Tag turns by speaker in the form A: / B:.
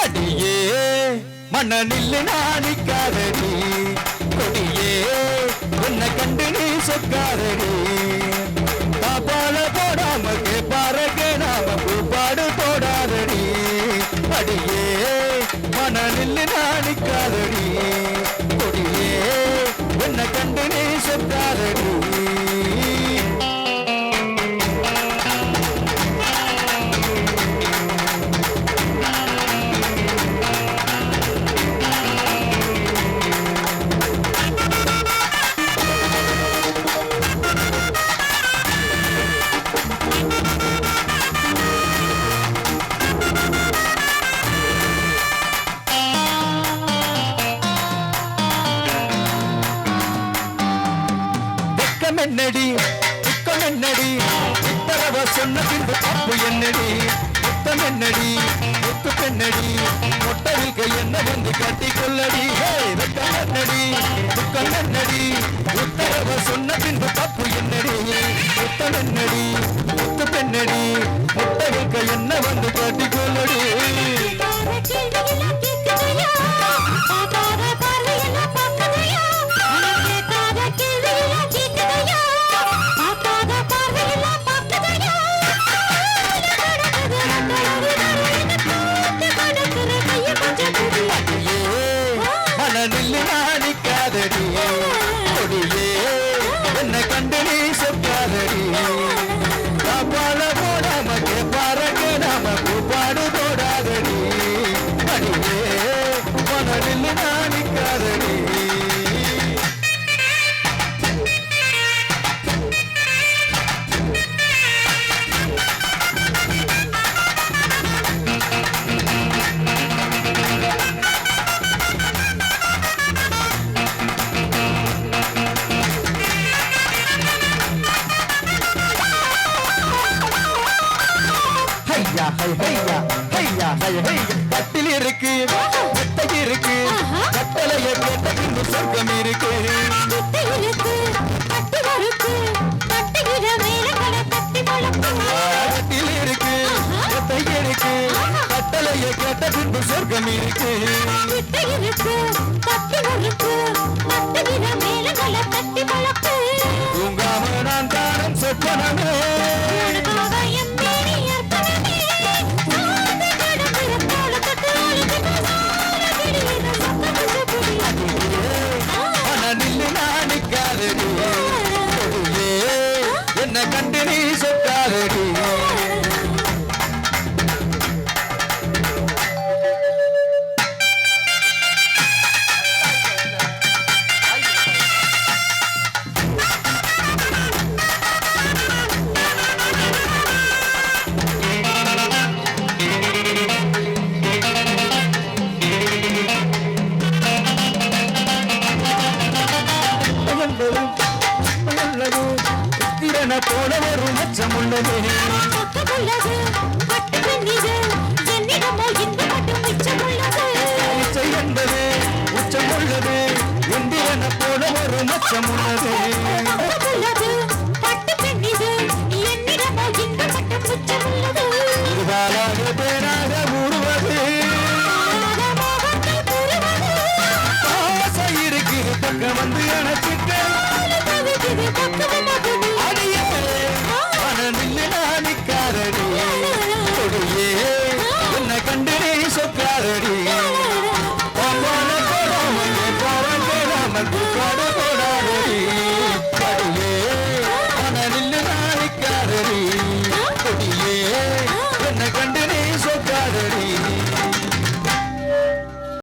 A: அடியே மணலில் நாணிக்காதடி கொடியே உன்னை கண்டு நீ சொக்காதடி. பாப்பால போடாம கேப்பாரக்கு நாம பூப்பாடு என்னடி? துக்கம் என்னடி? உத்தரவ சொன்ன பின்பு தப்பு என்னடி? முத்தம் என்னடி? முத்து பெண்ணடி மொட்டவில்க என்ன வந்து கட்டி கொள்ளடி? வெக்கம் என்னடி? துக்கம் என்னடி? உத்தரவ சொன்ன பின்பு தப்பு என்னடி? முத்தம் என்னடி? முத்து பெண்ணடி மொட்டவில்க என்ன வந்து நாணிக்காதடி ஹையா ஹை ஹையா ஹையா ஹை ஹையா. கட்டில் இருக்கு மெத்தை இருக்கு கட்டளைய கேட்ட இன்று சொர்க்கம் இருக்கு. கட்டில் இருக்கு மெத்தை இருக்கு கட்டளைய கேட்ட பின்பு சொர்க்கம் இருக்கு.
B: இருக்கு, மச்சன போல ஒரு மச்சம் உள்ளது. இச்சை
A: என்பது உச்சம் உள்ளது. இந்திரன
B: போல ஒரு மச்சம் உள்ளது. இதுதாலாக பேராக உருவது பக்கம் locality.